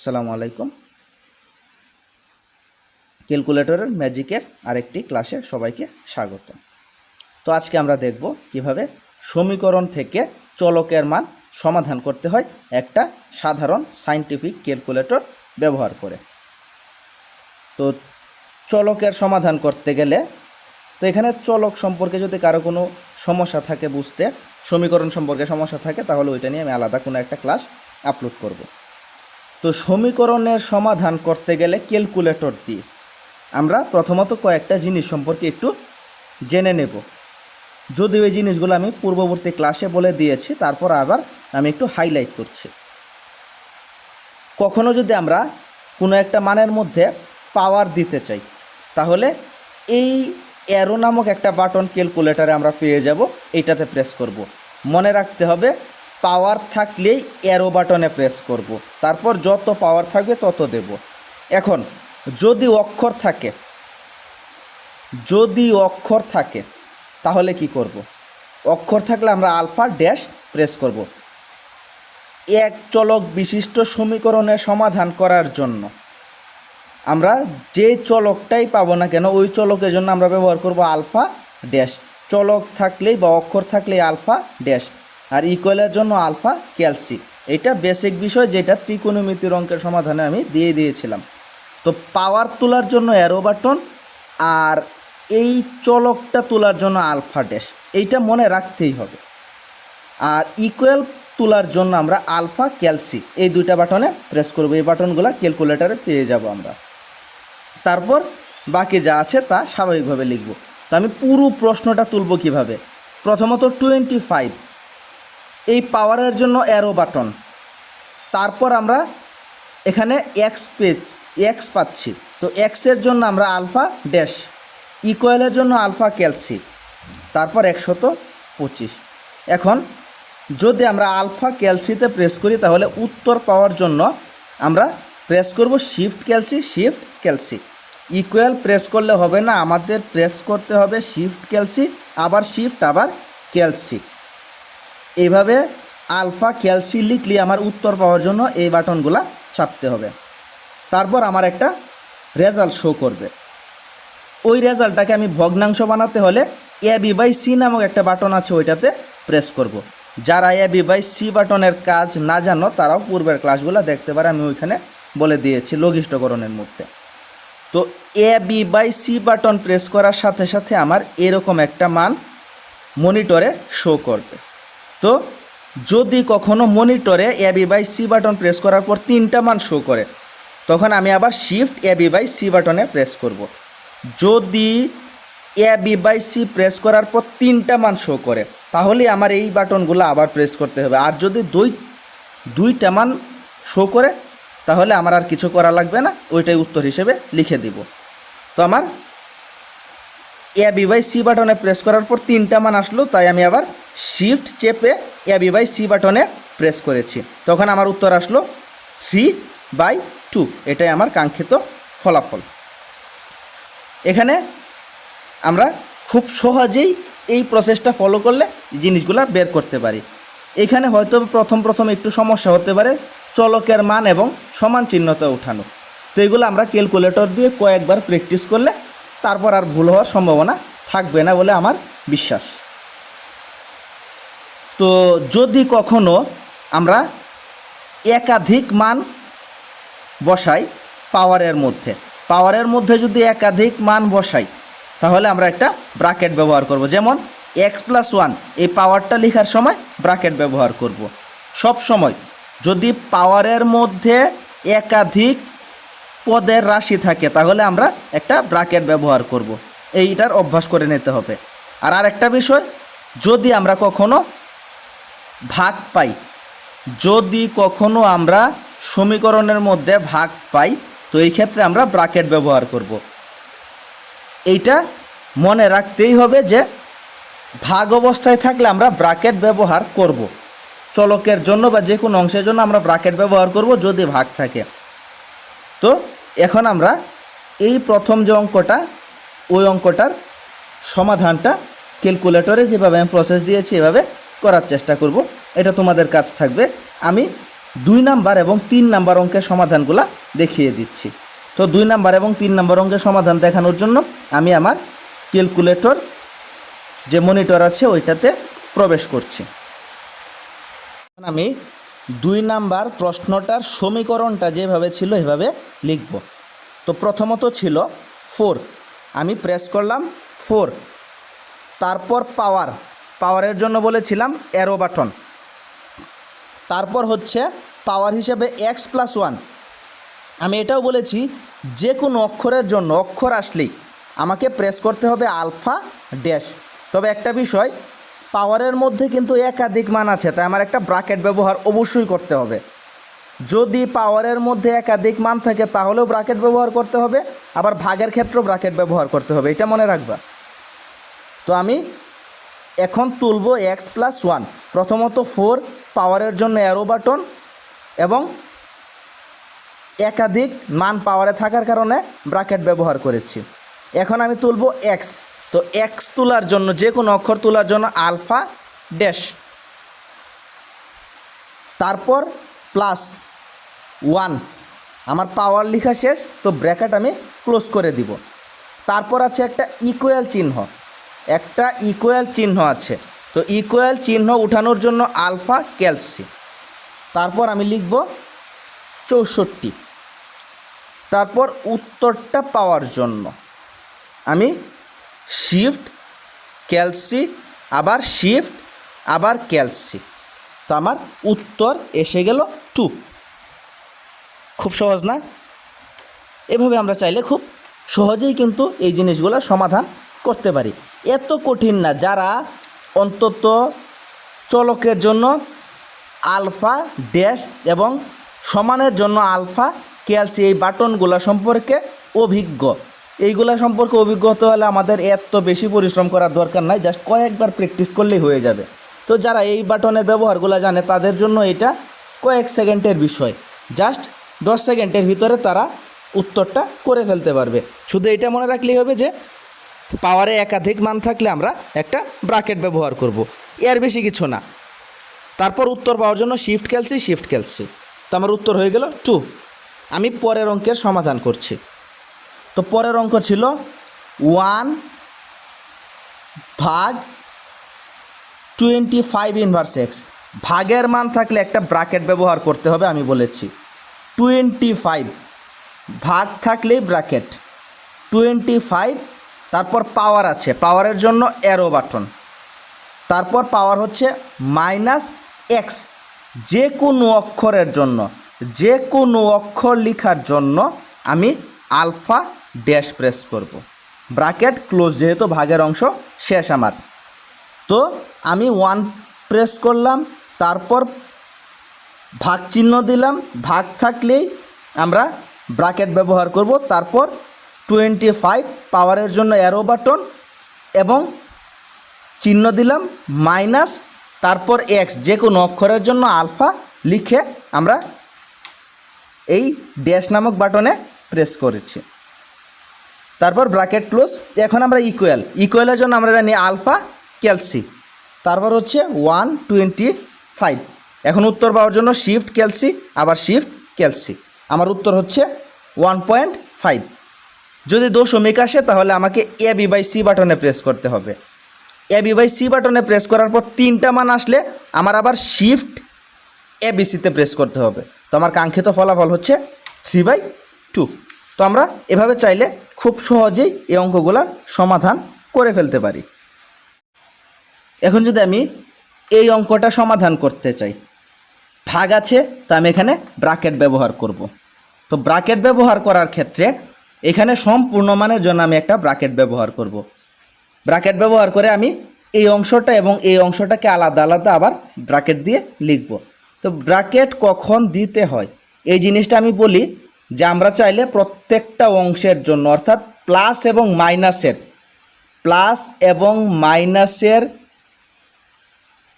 আসসালামু আলাইকুম ক্যালকুলেটরের ম্যাজিকের আরেকটি ক্লাসে সবাইকে স্বাগত তো আজকে আমরা দেখব কীভাবে সমীকরণ থেকে চলকের মান সমাধান করতে হয় একটা সাধারণ সাইন্টিফিক ক্যালকুলেটর ব্যবহার করে। তো চলকের সমাধান করতে গেলে, তো এখানে চলক সম্পর্কে যদি কারও কোনো সমস্যা থাকে বুঝতে, সমীকরণ সম্পর্কে সমস্যা থাকে, তাহলে ওইটা নিয়ে আমি আলাদা কোনো একটা ক্লাস আপলোড করব। তো সমীকরণের সমাধান করতে গেলে ক্যালকুলেটর দিয়ে আমরা প্রথমত কয়েকটা জিনিস সম্পর্কে একটু জেনে নেব। যদিও এই জিনিসগুলো আমি পূর্ববর্তী ক্লাসে বলে দিয়েছি, তারপর আবার আমি একটু হাইলাইট করছি। কখনো যদি আমরা কোনো একটা মানের মধ্যে পাওয়ার দিতে চাই, তাহলে এই অ্যারো নামক একটা বাটন ক্যালকুলেটারে আমরা পেয়ে যাব এইটাতে প্রেস করব। মনে রাখতে হবে পাওয়ার থাকলেই অ্যারো বাটনে প্রেস করব। তারপর যত পাওয়ার থাকবে তত দেব এখন, যদি অক্ষর থাকে, যদি অক্ষর থাকে, তাহলে কি করব। অক্ষর থাকলে আমরা আলফা ড্যাশ প্রেস করব। এক চলক বিশিষ্ট সমীকরণের সমাধান করার জন্য আমরা যে চলকটাই পাবো না কেন, ওই চলকের জন্য আমরা ব্যবহার করব আলফা ড্যাশ চলক থাকলেই বা অক্ষর থাকলেই আলফা ড্যাশ আর ইকুয়ালের জন্য আলফা ক্যালসি এটা বেসিক বিষয় যেটা ত্রিকোণমিতির অঙ্কের সমাধানে আমি দিয়ে দিয়েছিলাম। তো পাওয়ার তোলার জন্য অ্যারো বাটন আর এই চলকটা তোলার জন্য আলফা ড্যাশ এইটা মনে রাখতেই হবে। আর ইকুয়াল তোলার জন্য আমরা আলফা ক্যালসি এই দুইটা বাটনে প্রেস করব। এই বাটনগুলো ক্যালকুলেটারে পেয়ে যাব আমরা। তারপর বাকি যা আছে তা স্বাভাবিকভাবে লিখব। তো আমি পুরো প্রশ্নটা তুলব কীভাবে? প্রথমত টোয়েন্টি ফাইভ এই পাওয়ারের জন্য অ্যারো বাটন তারপর আমরা এখানে এক্স পেজ এক্স পাচ্ছি। তো এক্সের জন্য আমরা আলফা ড্যাশ ইকুয়ালের জন্য আলফা ক্যালসি তারপর একশত পঁচিশ। এখন যদি আমরা আলফা ক্যালসিতে প্রেস করি, তাহলে উত্তর পাওয়ার জন্য আমরা প্রেস করব shift calc shift calc equal press করলে হবে না, আমাদের প্রেস করতে হবে শিফট ক্যালসি আবার শিফট আবার ক্যালসি এইভাবে আলফা ক্যালসি লিখলে আমার উত্তর পাওয়ার জন্য এই বাটনগুলা চাপতে হবে। তারপর আমার একটা রেজাল্ট শো করবে। ওই রেজাল্টটাকে আমি ভগ্নাংশ বানাতে হলে এ বি বাই সি নামক একটা বাটন আছে ওইটাতে প্রেস করব। যারা এ বি বাই সি বাটনের কাজ না জানো, তারাও পূর্বের ক্লাসগুলো দেখতে পারে, আমি ওইখানে বলে দিয়েছি লঘিষ্ঠকরণের মধ্যে। তো A B by C button press করার সাথে সাথে আমার এরকম একটা মান মনিটরে শো করবে। তো যদি কখনো মনিটরে A B by C button press করার পর তিনটা মান শো করে, তখন আমি আবার shift A B by C বাটনে প্রেস করব। যদি A B by C press করার পর তিনটা মান শো করে, তাহলে আমার এই বাটনগুলো আবার প্রেস করতে হবে আর যদি দুই, দুইটা মান শো করে, তাহলে আমার আর কিছু করা লাগবে না, ওইটাই উত্তর হিসেবে লিখে দিব তো আমার এ বি বাই সি বাটনে প্রেস করার পর তিনটা মান আসলো, তাই আমি আবার শিফট চেপে এ বি বাই সি বাটনে প্রেস করেছি। তখন আমার উত্তর আসলো থ্রি বাই টু এটাই আমার কাঙ্ক্ষিত ফলাফল। এখানে আমরা খুব সহজেই এই প্রসেসটা ফলো করলে জিনিসগুলো বের করতে পারি। এখানে হয়তো প্রথম প্রথম একটু সমস্যা হতে পারে, চলকের মান এবং সমান চিহ্নতা উঠানো। তো এগুলো আমরা ক্যালকুলেটর দিয়ে কয়েকবার প্র্যাকটিস করলে তারপর আর ভুল হওয়ার সম্ভাবনা থাকবে না বলে আমার বিশ্বাস। তো যদি কখনো আমরা একাধিক মান বসাই পাওয়ারের মধ্যে পাওয়ারের মধ্যে যদি একাধিক মান বসাই, তাহলে আমরা একটা ব্রাকেট ব্যবহার করব। যেমন এক্স প্লাস ওয়ান এই পাওয়ারটা লেখার সময় ব্রাকেট ব্যবহার করব। সব সময় যদি পাওয়ারের মধ্যে একাধিক পদের রাশি থাকে, তাহলে আমরা একটা ব্রাকেট ব্যবহার করব। এইটার অভ্যাস করে নিতে হবে। আর আরেকটা বিষয়, যদি আমরা কখনো ভাগ পাই, যদি কখনো আমরা সমীকরণের মধ্যে ভাগ পাই, তো এই ক্ষেত্রে আমরা ব্রাকেট ব্যবহার করব। এইটা মনে রাখতেই হবে যে, ভাগ অবস্থায় থাকলে আমরা ব্রাকেট ব্যবহার করব। চলকের জন্য বা যে কোনো অংশের জন্য আমরা ব্রাকেট ব্যবহার করব যদি ভাগ থাকে। তো এখন আমরা এই প্রথম যে অঙ্কটা, ওই অঙ্কটার সমাধানটা ক্যালকুলেটরে যেভাবে আমি প্রসেস দিয়েছি, এভাবে করার চেষ্টা করব। এটা তোমাদের কাজ থাকবে। আমি দুই নাম্বার এবং তিন নাম্বার অঙ্কের সমাধানগুলা দেখিয়ে দিচ্ছি। তো দুই নাম্বার এবং তিন নাম্বার অঙ্কের সমাধান দেখানোর জন্য আমি আমার ক্যালকুলেটর যে মনিটর আছে, ওইটাতে প্রবেশ করছি। আমি দুই নাম্বার প্রশ্নটার সমীকরণটা যেভাবে ছিল, এভাবে লিখব। তো প্রথমত ছিল ফোর আমি প্রেস করলাম ফোর তারপর পাওয়ার পাওয়ারের জন্য বলেছিলাম অ্যারো বাটন তারপর হচ্ছে পাওয়ার হিসেবে এক্স প্লাস ওয়ান আমি এটাও বলেছি যে কোনো অক্ষরের জন্য অক্ষর আসলেই আমাকে প্রেস করতে হবে আলফা ড্যাশ তবে একটা বিষয় পাওয়ারের মধ্যে কিন্তু একাধিক মান আছে, তাই আমার একটা ব্রাকেট ব্যবহার অবশ্যই করতে হবে। যদি পাওয়ারের মধ্যে একাধিক মান থাকে, তাহলেও ব্রাকেট ব্যবহার করতে হবে, আবার ভাগের ক্ষেত্রেও ব্রাকেট ব্যবহার করতে হবে, এটা মনে রাখবা। তো আমি এখন তুলব এক্স প্লাস ওয়ান। প্রথমত ফোর, পাওয়ারের জন্য অ্যারো বাটন এবং একাধিক মান পাওয়ারে থাকার কারণে ব্রাকেট ব্যবহার করেছি। এখন আমি তুলব এক্স। তো এক্স তোলার জন্য, যে কোনো অক্ষর তোলার জন্য আলফা ড্যাশ। তারপর প্লাস ওয়ান। আমার পাওয়ার লেখা শেষ, তো ব্র্যাকেট আমি ক্লোজ করে দিব। তারপর আছে একটা ইকুয়াল চিহ্ন। একটা ইকুয়াল চিহ্ন আছে। তো ইকুয়াল চিহ্ন উঠানোর জন্য আলফা ক্যালসি। তারপর আমি লিখব চৌষট্টি। তারপর উত্তরটা পাওয়ার জন্য। আমি শিফট, ক্যালসি, আবার শিফট, আবার ক্যালসি। তো আমার উত্তর এসে গেল টু। খুব সহজ না? এভাবে আমরা চাইলে খুব সহজেই কিন্তু এই জিনিসগুলো সমাধান করতে পারি। এত কঠিন না, যারা অন্তত চলকের জন্য আলফা ড্যাশ এবং সমানের জন্য আলফা ক্যালসি এই বাটনগুলো সম্পর্কে অভিজ্ঞ। এইগুলা সম্পর্কে অভিজ্ঞ হতে হলে আমাদের এত বেশি পরিশ্রম করার দরকার নাই জাস্ট কয়েকবার প্র্যাকটিস করলেই হয়ে যাবে। তো যারা এই বাটনের ব্যবহারগুলো জানে, তাদের জন্য এটা কয়েক সেকেন্ডের বিষয়। জাস্ট দশ সেকেন্ডের ভিতরে তারা উত্তরটা করে ফেলতে পারবে। শুধু এটা মনে রাখলেই হবে যে পাওয়ারে একাধিক মান থাকলে আমরা একটা ব্রাকেট ব্যবহার করব। এর বেশি কিছু না। তারপর উত্তর পাওয়ার জন্য শিফট খেলছি শিফট খেলছি। তো আমার উত্তর হয়ে গেল টু আমি পরের অঙ্কের সমাধান করছি। তো পরের অঙ্ক ছিল ওয়ান ভাগ টোয়েন্টি ফাইভ ইনভার্স এক্স। ভাগের মান থাকলে একটা ব্রাকেট ব্যবহার করতে হবে, আমি বলেছি। টোয়েন্টি ফাইভ ভাগ থাকলেই ব্রাকেট টোয়েন্টি ফাইভ, তারপর পাওয়ার আছে। পাওয়ারের জন্য অ্যারো বাটন তারপর পাওয়ার হচ্ছে মাইনাস এক্স যে কোনো অক্ষরের জন্য, যে কোনো অক্ষর লেখার জন্য আমি আলফা ড্যাশ প্রেস করব। ব্রাকেট ক্লোজ যেহেতু ভাগের অংশ শেষ আমার। তো আমি ওয়ান প্রেস করলাম, তারপর ভাগ চিহ্ন দিলাম। ভাগ থাকলেই আমরা ব্রাকেট ব্যবহার করব। তারপর টোয়েন্টি ফাইভ পাওয়ারের জন্য অ্যারো বাটন এবং চিহ্ন দিলাম মাইনাস তারপর এক্স যে কোনো অক্ষরের জন্য আলফা লিখে আমরা এই ড্যাশ নামক বাটনে প্রেস করেছি। তারপর ব্রাকেট ক্লোজ। এখন আমরা ইকুয়াল ইকুয়ালের জন্য আমরা জানি আলফা ক্যালসি তারপর হচ্ছে ওয়ান টোয়েন্টি ফাইভ এখন উত্তর পাওয়ার জন্য শিফট ক্যালসি আবার শিফট ক্যালসি আমার উত্তর হচ্ছে ওয়ান পয়েন্ট ফাইভ যদি দশমিক আসে, তাহলে আমাকে এ বি বাই সি বাটনে প্রেস করতে হবে। এ বি বাই সি বাটনে প্রেস করার পর তিনটা মান আসলে আমার আবার শিফট এ বি সিতে প্রেস করতে হবে। তো আমার কাঙ্ক্ষিত ফলাফল হচ্ছে থ্রি বাই টু তো আমরা এভাবে চাইলে খুব সহজেই এই অঙ্কগুলোর সমাধান করে ফেলতে পারি। এখন যদি আমি এই অঙ্কটা সমাধান করতে চাই, ভাগ আছে তা আমি এখানে ব্রাকেট ব্যবহার করব। তো ব্রাকেট ব্যবহার করার ক্ষেত্রে এখানে সম্পূর্ণ মানের জন্য আমি একটা ব্রাকেট ব্যবহার করব। ব্রাকেট ব্যবহার করে আমি এই অংশটা এবং এই অংশটাকে আলাদা আলাদা আবার ব্রাকেট দিয়ে লিখব। তো ব্রাকেট কখন দিতে হয়? এই জিনিসটা আমি বলি যে আমরা চাইলে প্রত্যেকটা অংশের জন্য, অর্থাৎ প্লাস এবং মাইনাসের প্লাস এবং মাইনাসের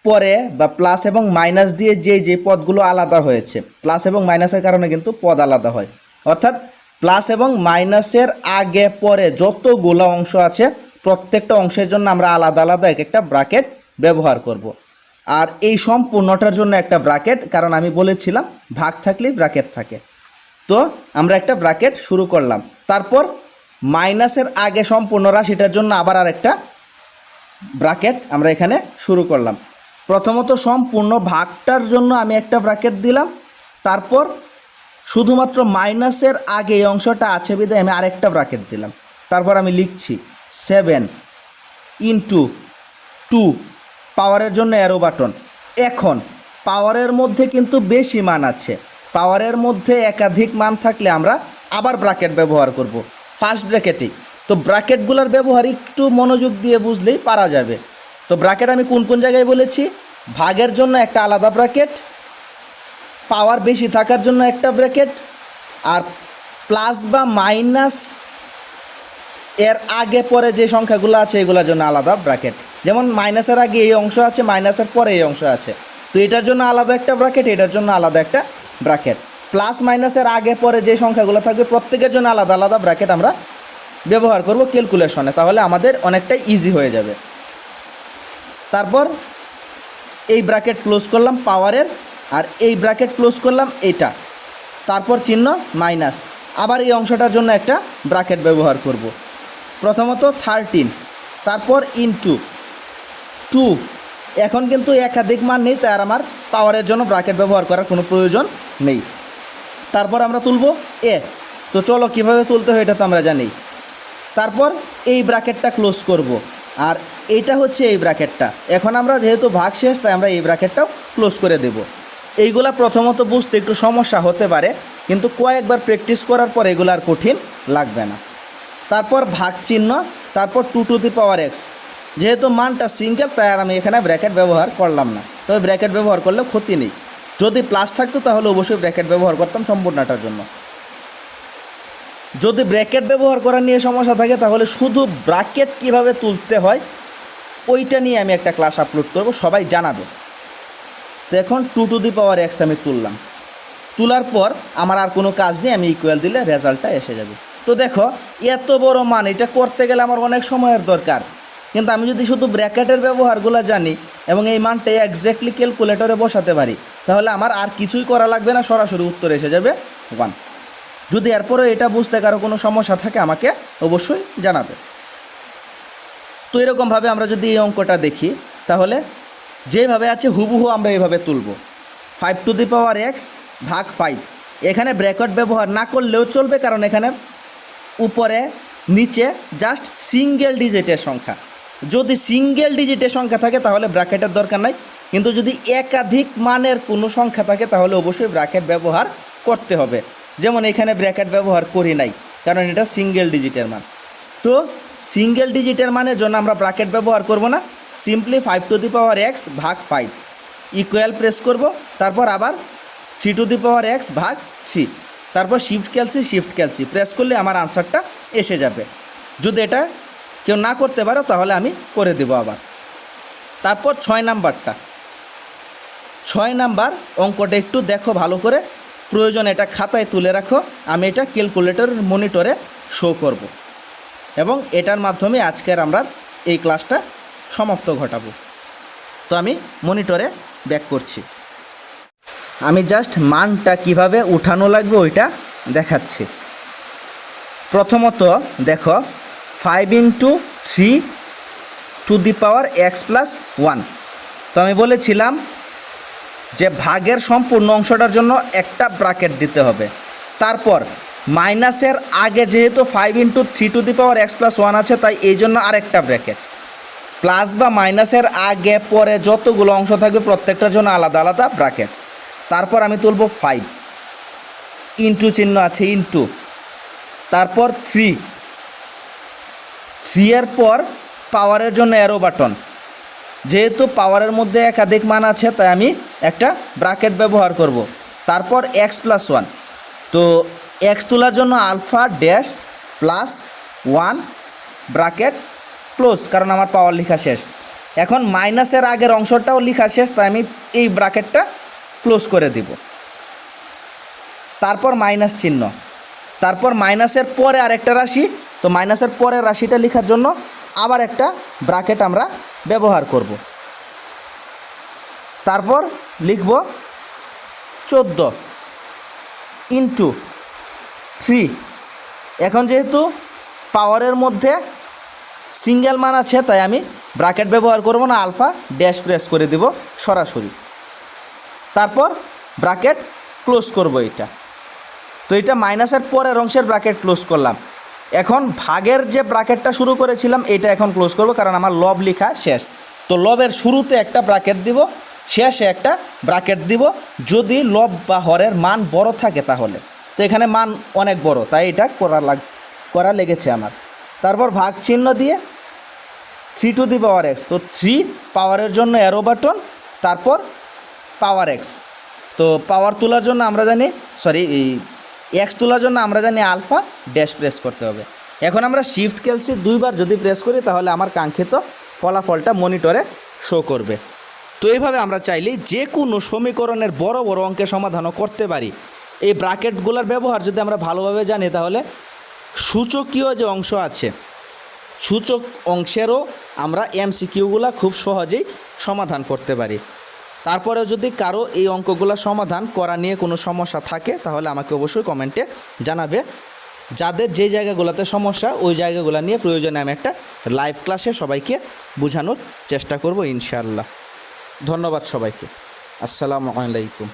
পরে বা প্লাস এবং মাইনাস দিয়ে যে যে পদগুলো আলাদা হয়েছে প্লাস এবং মাইনাসের কারণে কিন্তু পদ আলাদা হয় অর্থাৎ প্লাস এবং মাইনাসের আগে, পরে যতগুলো অংশ আছে, প্রত্যেকটা অংশের জন্য আমরা আলাদা আলাদা এক একটা ব্রাকেট ব্যবহার করব। আর এই সম্পূর্ণটার জন্য একটা ব্রাকেট কারণ আমি বলেছিলাম, ভাগ থাকলেই ব্রাকেট থাকে তো আমরা একটা ব্রাকেট শুরু করলাম। তারপর মাইনাসের আগে সম্পূর্ণ রাশিটার জন্য আবার আরেকটা ব্রাকেট আমরা এখানে শুরু করলাম। প্রথমত সম্পূর্ণ ভাগটার জন্য আমি একটা ব্রাকেট দিলাম। তারপর শুধুমাত্র মাইনাসের আগে এই অংশটা আছে বিধায় আমি আরেকটা ব্রাকেট দিলাম। তারপর আমি লিখছি সেভেন ইন্টু টু পাওয়ারের জন্য অ্যারো বাটন। এখন পাওয়ারের মধ্যে কিন্তু বেশি মান আছে। পাওয়ারের মধ্যে একাধিক মান থাকলে আমরা আবার ব্রাকেট ব্যবহার করব। ফার্স্ট ব্র্যাকেটেই। তো ব্র্যাকেটগুলোর ব্যবহার একটু মনোযোগ দিয়ে বুঝলেই পারা যাবে। তো ব্র্যাকেট আমি কোন কোন জায়গায় বলেছি? ভাগের জন্য একটা আলাদা ব্র্যাকেট, পাওয়ার বেশি থাকার জন্য একটা ব্র্যাকেট, আর প্লাস বা মাইনাস এর আগে পরে যে সংখ্যাগুলো আছে এগুলোর জন্য আলাদা ব্র্যাকেট। যেমন মাইনাসের আগে এই অংশ আছে, মাইনাসের পরে এই অংশ আছে। তো এটার জন্য আলাদা একটা ব্র্যাকেট, এটার জন্য আলাদা একটা ব্র্যাকেট প্লাস মাইনাসের আগে, পরে যে সংখ্যাগুলো থাকবে, প্রত্যেকের জন্য আলাদা আলাদা ব্র্যাকেট আমরা ব্যবহার করব ক্যালকুলেশনে তাহলে আমাদের অনেকটাই ইজি হয়ে যাবে। তারপর এই ব্র্যাকেট ক্লোজ করলাম পাওয়ারের আর এই ব্র্যাকেট ক্লোজ করলাম এইটা তারপর চিহ্ন মাইনাস আবার এই অংশটার জন্য একটা ব্র্যাকেট ব্যবহার করব। প্রথমত থার্টিন তারপর ইনটু টু এখন কিন্তু একাধিক মান নেই, তাই আর আমার পাওয়ারের জন্য ব্র্যাকেট ব্যবহার করার কোনো প্রয়োজন নেই। তারপর আমরা তুলব এ তো চলো কীভাবে তুলতে হয় এটা তো আমরা জানি। তারপর এই ব্র্যাকেটটা ক্লোজ করব। আর এইটা হচ্ছে এই ব্র্যাকেটটা। এখন আমরা যেহেতু ভাগ শেষ, তাই আমরা এই ব্র্যাকেটটাও ক্লোজ করে দেব। এইগুলা প্রথমত বুঝতে একটু সমস্যা হতে পারে, কিন্তু কয়েকবার প্র্যাকটিস করার পর এগুলো আর কঠিন লাগবে না। তারপর ভাগ চিহ্ন, তারপর two to the power x যেহেতু মানটা সিঙ্গেল তাই আর আমি এখানে ব্র্যাকেট ব্যবহার করলাম না। তবে ব্র্যাকেট ব্যবহার করলে ক্ষতি নেই। যদি প্লাস থাকতো তাহলে অবশ্যই ব্র্যাকেট ব্যবহার করতাম সম্পূর্ণটার জন্য। যদি ব্র্যাকেট ব্যবহার করা নিয়ে সমস্যা থাকে তাহলে শুধু ব্র্যাকেট কীভাবে তুলতে হয়, ওইটা নিয়ে আমি একটা ক্লাস আপলোড করব, সবাই জানাবে। তো এখন two to the power x আমি তুললাম। তোলার পর আমার আর কোনো কাজ নেই, আমি ইকুয়াল দিলে রেজাল্টটা এসে যাবে। তো দেখো, এত বড় মান, এটা করতে গেলে আমার অনেক সময়ের দরকার। কিন্তু আমি যদি শুধু ব্র্যাকেটের ব্যবহারগুলো জানি এবং এই মানটা এক্স্যাক্টলি ক্যালকুলেটরে বসাতে পারি, তাহলে আমার আর কিছুই করা লাগবে না, সরাসরি উত্তর এসে যাবে ওয়ান যদি এরপরে এটা বুঝতে কারও কোনো সমস্যা থাকে, আমাকে অবশ্যই জানাবে। তো এরকমভাবে আমরা যদি এই অঙ্কটা দেখি, তাহলে যেভাবে আছে হুবহু আমরা এইভাবে তুলব। Five to the power x ভাগ ফাইভ এখানে ব্র্যাকেট ব্যবহার না করলেও চলবে, কারণ এখানে উপরে, নিচে জাস্ট সিঙ্গেল ডিজিটের সংখ্যা। যদি সিঙ্গেল ডিজিটের সংখ্যা থাকে, তাহলে ব্র্যাকেটের দরকার নাই। কিন্তু যদি একাধিক মানের কোনো সংখ্যা থাকে, তাহলে অবশ্যই ব্র্যাকেট ব্যবহার করতে হবে। যেমন এখানে ব্র্যাকেট ব্যবহার করি নাই, কারণ এটা সিঙ্গেল ডিজিটের মান। তো সিঙ্গেল ডিজিটের মানের জন্য আমরা ব্র্যাকেট ব্যবহার করব না। Simply five to the power x ভাগ ফাইভ ইকুয়াল প্রেস করব, তারপর আবার three to the power x ভাগ সি তারপর shift calc shift calc press করলে আমার আনসারটা এসে যাবে। যদি এটা কেউ না করতে পারো, তাহলে আমি করে দেব আবার। তারপর ছয় নাম্বারটা। ছয় নাম্বার অঙ্কটা একটু দেখো ভালো করে। প্রয়োজন এটা খাতায় তুলে রাখো। আমি এটা ক্যালকুলেটরের মনিটরে শো করব। এবং এটার মাধ্যমে আজকের আমরা এই ক্লাসটা সমাপ্ত ঘটাবো। তো আমি মনিটরে ব্যাক করছি। আমি জাস্ট মানটা কীভাবে উঠানো লাগবে ওইটা দেখাচ্ছি। প্রথমত দেখো five into three to the power x plus one তো আমি বলেছিলাম যে ভাগের সম্পূর্ণ অংশটার জন্য একটা ব্রাকেট দিতে হবে। তারপর মাইনাসের আগে যেহেতু five into three to the power x plus one আছে, তাই এই জন্য আরেকটা ব্র্যাকেট প্লাস বা মাইনাসের আগে, পরে যতগুলো অংশ থাকবে, প্রত্যেকটার জন্য আলাদা আলাদা ব্র্যাকেট তারপর আমি তুলব ফাইভ ইন্টু চিহ্ন আছে ইন্টু তারপর থ্রি থ্রি এর পর পাওয়ারের জন্য অ্যারো বাটন যেহেতু পাওয়ারের মধ্যে একাধিক মান আছে, তাই আমি একটা ব্রাকেট ব্যবহার করব। তারপর এক্স প্লাস ওয়ান তো এক্স তোলার জন্য alpha dash plus one bracket close কারণ আমার পাওয়ার লেখা শেষ। এখন মাইনাসের আগের অংশটাও লেখা শেষ, তাই আমি এই ব্রাকেটটা ক্লোজ করে দিব। তারপর মাইনাস চিহ্ন। তারপর মাইনাসের পরে আরেকটা রাশি তো মাইনাসের পরের রাশিটা লেখার জন্য আবার একটা ব্রাকেট আমরা ব্যবহার করব। তারপর লিখব চোদ্দ ইন্টু থ্রি। এখন যেহেতু পাওয়ারের মধ্যে সিঙ্গেল মান আছে, তাই আমি ব্রাকেট ব্যবহার করব না, আলফা ড্যাশ প্রেস করে দিব সরাসরি। তারপর ব্রাকেট ক্লোজ করব এটা তো এটা মাইনাসের পরের অংশের ব্রাকেট ক্লোজ করলাম। এখন ভাগের যে ব্রাকেটটা শুরু করেছিলাম, এটা এখন ক্লোজ করব কারণ আমার লব লেখা শেষ। তো লবের শুরুতে একটা ব্রাকেট দিব, শেষে একটা ব্রাকেট দিব। যদি লব বা হরের মান বড় থাকে তাহলে। তো এখানে মান অনেক বড়, তাই এটা করা লাগ, করা লেগেছে আমার। তারপর ভাগ চিহ্ন দিয়ে three to the power x তো থ্রি পাওয়ারের জন্য অ্যারো বাটন তারপর পাওয়ার এক্স তো পাওয়ার তোলার জন্য আমরা জানি সরি এই এক্স তোলার জন্য আমরা জানি আলফা ড্যাশ প্রেস করতে হবে। এখন আমরা শিফট ক্যালসি দুইবার যদি প্রেস করি, তাহলে আমার কাঙ্ক্ষিত ফলাফলটা মনিটরে শো করবে। তো এইভাবে আমরা চাইলেই যে কোনো সমীকরণের বড় বড় অঙ্কের সমাধানও করতে পারি। এই ব্রাকেটগুলোর ব্যবহার যদি আমরা ভালোভাবে জানি, তাহলে সূচকীয় যে অংশ আছে, সূচক অংশেরও আমরা এমসিকিউগুলো খুব সহজেই সমাধান করতে পারি। তারপরেও যদি কারও এই অঙ্কগুলো সমাধান করা নিয়ে কোনো সমস্যা থাকে, তাহলে আমাকে অবশ্যই কমেন্টে জানাবে। যাদের যে জায়গাগুলোতে সমস্যা, ওই জায়গাগুলো নিয়ে প্রয়োজনে আমি একটা লাইভ ক্লাসে সবাইকে বোঝানোর চেষ্টা করব, ইনশাআল্লাহ। ধন্যবাদ সবাইকে। আসসালামু আলাইকুম।